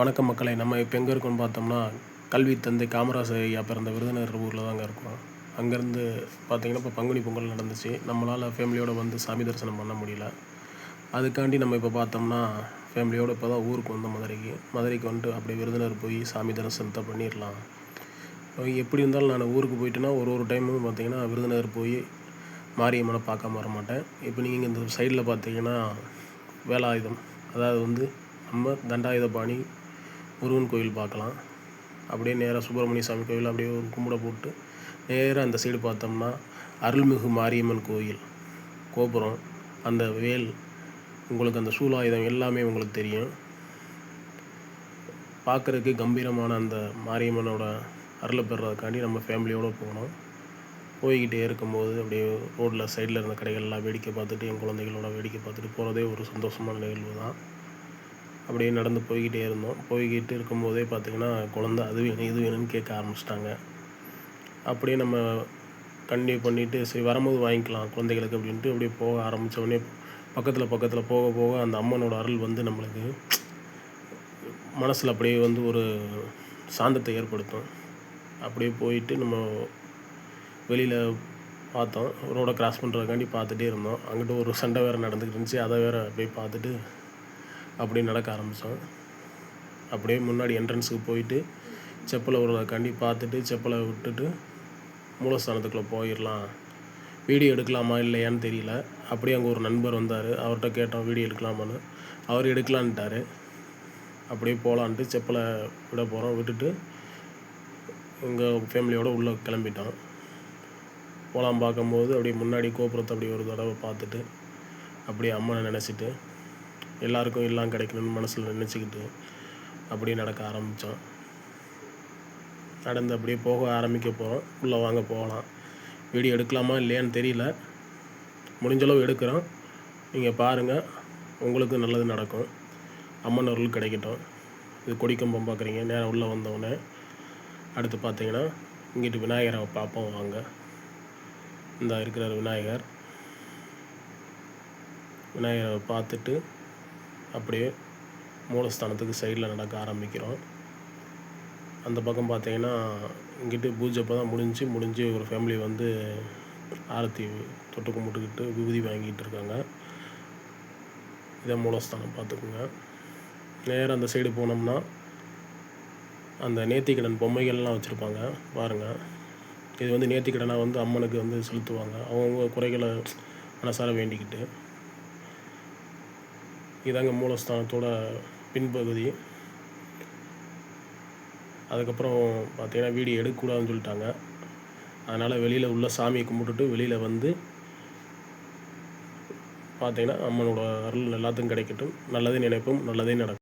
வணக்க மக்களை நம்ம இப்போ எங்கே இருக்கோம்னு பார்த்தோம்னா கல்வி தந்தை காமராஜர் ஐயா பிறந்த விருதுநகர் ஊரில் தாங்க இருக்கோம். அங்கேருந்து பார்த்தீங்கன்னா இப்போ பங்குனி பொங்கல் நடந்துச்சு. நம்மளால் ஃபேமிலியோடு வந்து சாமி தரிசனம் பண்ண முடியல. அதுக்காண்டி நம்ம இப்போ பார்த்தோம்னா ஃபேமிலியோடு இப்போ தான் ஊருக்கு வந்தோம் மதுரைக்கு. மதுரைக்கு வந்துட்டு அப்படியே விருதுநகர் போய் சாமி தரிசனத்தை பண்ணிடலாம். எப்படி இருந்தாலும் நான் ஊருக்கு போயிட்டேன்னா ஒரு ஒரு டைமும் பார்த்தீங்கன்னா விருதுநகர் போய் மாரியம்மனை பார்க்காம வர மாட்டேன். இப்போ நீங்கள் இந்த சைடில் பார்த்தீங்கன்னா வேலாயுதம் அதாவது வந்து நம்ம தண்டாயுதபாணி முருகன் கோயில் பார்க்கலாம். அப்படியே நேராக சுப்பிரமணிய சாமி கோயில் அப்படியே ஒரு கும்பிட போட்டு நேராக அந்த சைடு பார்த்தோம்னா அருள்மிகு மாரியம்மன் கோயில் கோபுரம் அந்த வேல் உங்களுக்கு அந்த சூலாயுதம் எல்லாமே உங்களுக்கு தெரியும். பார்க்குறதுக்கு கம்பீரமான அந்த மாரியம்மனோட அருளை பெறதுக்காண்டி நம்ம ஃபேமிலியோடு போனோம். போய்கிட்டே இருக்கும்போது அப்படியே ரோட்டில் சைடில் இருந்த கடைகள்லாம் வேடிக்கை பார்த்துட்டு என் குழந்தைகளோட வேடிக்கை பார்த்துட்டு போகிறதே ஒரு சந்தோஷமான நிகழ்வு தான் அப்படியே நடந்து போய்கிட்டே இருந்தோம். போய்கிட்டு இருக்கும்போதே பார்த்திங்கன்னா குழந்த அது வேணும் இது வேணும்னு கேட்க ஆரம்பிச்சிட்டாங்க. அப்படியே நம்ம கண்டினியூ பண்ணிவிட்டு சரி வரும்போது வாங்கிக்கலாம் குழந்தைகளுக்கு அப்படின்ட்டு அப்படியே போக ஆரம்பித்தோடனே பக்கத்தில் பக்கத்தில் போக போக அந்த அம்மனோட அருள் வந்து நம்மளுக்கு மனசில் அப்படியே வந்து ஒரு சாந்தத்தை ஏற்படுத்தும். அப்படியே போயிட்டு நம்ம வெளியில் பார்த்தோம். ரோடை கிராஸ் பண்ணுறதுக்காண்டி பார்த்துட்டே இருந்தோம். அங்கிட்ட ஒரு சண்டை வேறு நடந்துக்கிட்டு இருந்துச்சு. அதை வேறு அப்படியே பார்த்துட்டு அப்படியே நடக்க ஆரம்பித்தோம் அப்படியே முன்னாடி என்ட்ரன்ஸுக்கு போயிட்டு செப்பலை கண்டி பார்த்துட்டு செப்பலை விட்டுட்டு மூலஸ்தானத்துக்குள்ளே போயிடலாம். வீடியோ எடுக்கலாமா இல்லையான்னு தெரியல. அப்படியே அங்கே ஒரு நண்பர் வந்தார். அவர்கிட்ட கேட்டோம் வீடியோ எடுக்கலாமான்னு? அவர் எடுக்கலான்ட்டார். அப்படியே போகலான்ட்டு செப்பலை விட போகிறோம் விட்டுட்டு எங்கள் ஃபேமிலியோடு உள்ளே கிளம்பிட்டோம். போகலாம் பார்க்கும்போது அப்படியே முன்னாடி கோபுரத்தை அப்படி ஒரு தடவை பார்த்துட்டு அப்படியே அம்மனை நினச்சிட்டு எல்லாருக்கும் எல்லாம் கிடைக்கணும்னு மனசில் நினச்சிக்கிட்டு அப்படியே நடக்க ஆரம்பித்தோம் நடந்து அப்படியே போக ஆரம்பிக்க போகிறோம் உள்ளே வாங்க போகலாம். வீடியோ எடுக்கலாமா இல்லையான்னு தெரியல. முடிஞ்சளவு எடுக்கிறோம். நீங்கள் பாருங்கள் உங்களுக்கு நல்லது நடக்கும். அம்மன் அருள் கிடைக்கட்டும். இது கொடிக்கம்பம் பார்க்குறீங்க. நேரம் உள்ளே வந்தவுடனே அடுத்து பார்த்தீங்கன்னா இங்கிட்டு விநாயகரை பார்ப்போம் வாங்க. இந்த இருக்கிறார் விநாயகர். விநாயகரை பார்த்துட்டு அப்படியே மூலஸ்தானத்துக்கு சைடில் நடக்க ஆரம்பிக்கிறோம். அந்த பக்கம் பார்த்தீங்கன்னா இங்கிட்டு பூஜை அப்போ தான் முடிஞ்சு முடிஞ்சு ஒரு ஃபேமிலி வந்து ஆரத்தி தொட்டு கும்பிட்டுக்கிட்டு விபூதி வாங்கிட்டு இருக்காங்க. இதை மூலஸ்தானம் பார்த்துக்குங்க. நேராக அந்த சைடு போனோம்னா அந்த நேர்த்திக்கடன் பொம்மைகள்லாம் வச்சுருப்பாங்க பாருங்கள் இது வந்து நேர்த்திக்கடனாக வந்து அம்மனுக்கு வந்து செலுத்துவாங்க. அவங்கவுங்க குறைகளை மனசார வேண்டிக்கிட்டு. இதாங்க மூலஸ்தானத்தோட பின்பகுதி. அதுக்கப்புறம் பார்த்தீங்கன்னா வீடியோ எடுக்கக்கூடாதுன்னு சொல்லிட்டாங்க. அதனால் வெளியில் உள்ள சாமியை கும்பிட்டுட்டு வெளியில் வந்து பார்த்தீங்கன்னா அம்மனோட அருள் எல்லாத்துக்கும் கிடைக்கட்டும். நல்லதே நினைப்போம் நல்லதே நடக்கும்.